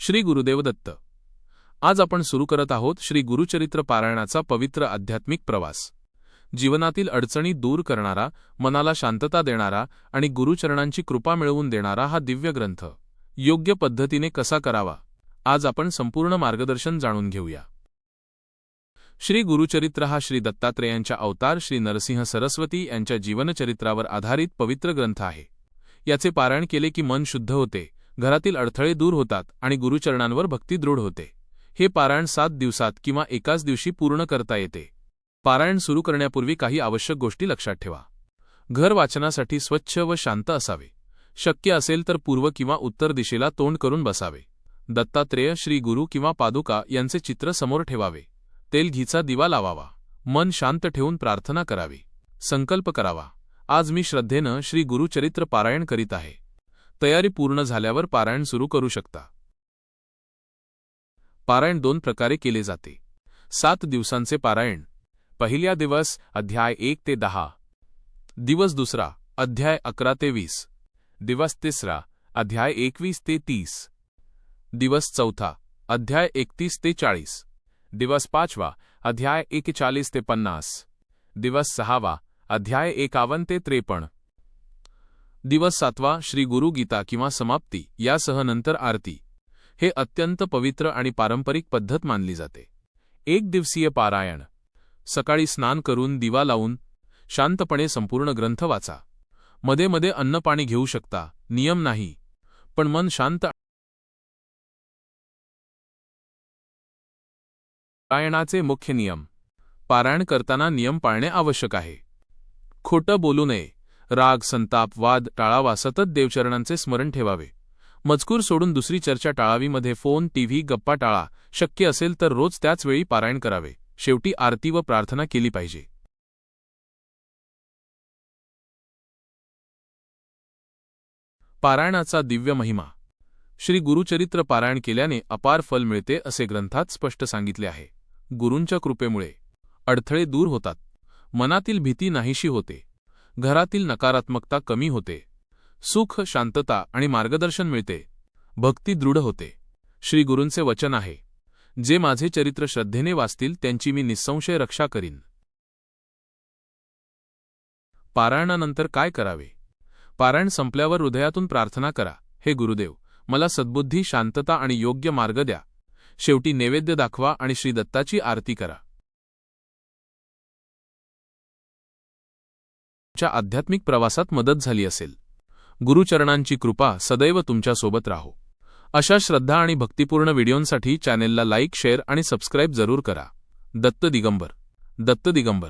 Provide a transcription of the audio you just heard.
श्री गुरुदेव दत्त. आज आपण सुरू करत आहोत श्री गुरुचरित्र पारायणाचा पवित्र आध्यात्मिक प्रवास. जीवनातील अडचणी दूर करणारा मनाला शांतता देणारा आणि गुरुचरणांची कृपा मिळवून देणारा हा दिव्य ग्रंथ. योग्य पद्धतीने कसा करावा? आज आपण संपूर्ण मार्गदर्शन जाणून घेऊया. श्री गुरुचरित्र हा श्री दत्तात्रेयांच्या अवतार श्री नरसिंह सरस्वती यांच्या जीवनचरित्रावर आधारित पवित्र ग्रंथ आहे. याचे पारायण केले की मन शुद्ध होते घरातील अडथळे दूर होतात आणि गुरुचरणांवर भक्ती दृढ होते. हे पारायण सात दिवसात किंवा एकाच दिवशी पूर्ण करता येते. पारायण सुरू करण्यापूर्वी काही आवश्यक गोष्टी लक्षात ठेवा. घर वाचनासाठी स्वच्छ व शांत असावे. शक्य असेल तर पूर्व किंवा उत्तर दिशेला तोंड करून बसावे. दत्तात्रेय श्री गुरु किंवा पादुका यांचे चित्र समोर ठेवावे. तेल घीचा दिवा लावावा. मन शांत ठेवून प्रार्थना करावी. संकल्प करावा. आज मी श्रद्धेनं श्री गुरुचरित्र पारायण करीत आहे. तयारी पूर्ण झाल्यावर पारायण सुरू करू शकता. पारायण दोन प्रकारे केले जाते. सात दिवसांचे पारायण. पहिल्या दिवस अध्याय एक ते दहा. दिवस दुसरा अध्याय अकरा ते वीस. दिवस तिसरा अध्याय एकवीस ते तीस. दिवस चौथा अध्याय एकतीस ते चाळीस. दिवस पाचवा अध्याय एकेचाळीस ते पन्नास. दिवस सहावा अध्याय एकावन्न ते त्रेपन्न. दिवस सातवा श्री गुरु गीता किंवा समाप्ती यासह नंतर आरती. हे अत्यंत पवित्र आणि पारंपरिक पद्धत मानली जाते. एक दिवसीय पारायण. सकाळी स्नान करून दिवा लावून शांतपणे संपूर्ण ग्रंथ वाचा. मध्ये मध्ये अन्न पाणी घेऊ शकता नियम नाही. पण मन शांत पारायणाचे मुख्य नियम. पारायण करताना नियम पाळणे आवश्यक आहे. खोटं बोलू नये. राग संताप वाद टाळावा सतत देवचरणांचे स्मरण ठेवावे. मजकूर सोडून दुसरी चर्चा टाळावीमध्ये फोन टीव्ही गप्पा टाळा. शक्य असेल तर रोज त्याच वेळी पारायण करावे. शेवटी आरती व प्रार्थना केली पाहिजे. पारायणाचा दिव्य महिमा. श्री गुरुचरित्र पारायण केल्याने अपार फल मिळते असे ग्रंथात स्पष्ट सांगितले आहे. गुरूंच्या कृपेमुळे अडथळे दूर होतात. मनातील भीती नाहीशी होते. घरातील नकारात्मकता कमी होते. सुख शांतता आणि मार्गदर्शन मिळते. भक्ती दृढ होते. श्री गुरूंचे वचन आहे. जे माझे चरित्र श्रद्धेने वाचतील त्यांची मी निस्संशय रक्षा करीन. पारायणानंतर काय करावे? पारायण संपल्यावर हृदयातून प्रार्थना करा. हे गुरुदेव मला सद्बुद्धी शांतता आणि योग्य मार्ग द्या. शेवटी नैवेद्य दाखवा आणि श्री दत्ताची आरती करा. च्या आध्यात्मिक प्रवासात मदत झाली असेल. गुरुचरणांची कृपा सदैव तुमच्यासोबत राहो. अशा श्रद्धा आणि भक्तिपूर्ण व्हिडिओंसाठी चॅनेलला लाईक शेअर आणि सबस्क्राईब जरूर करा. दत्त दिगंबर. दत्त दिगंबर.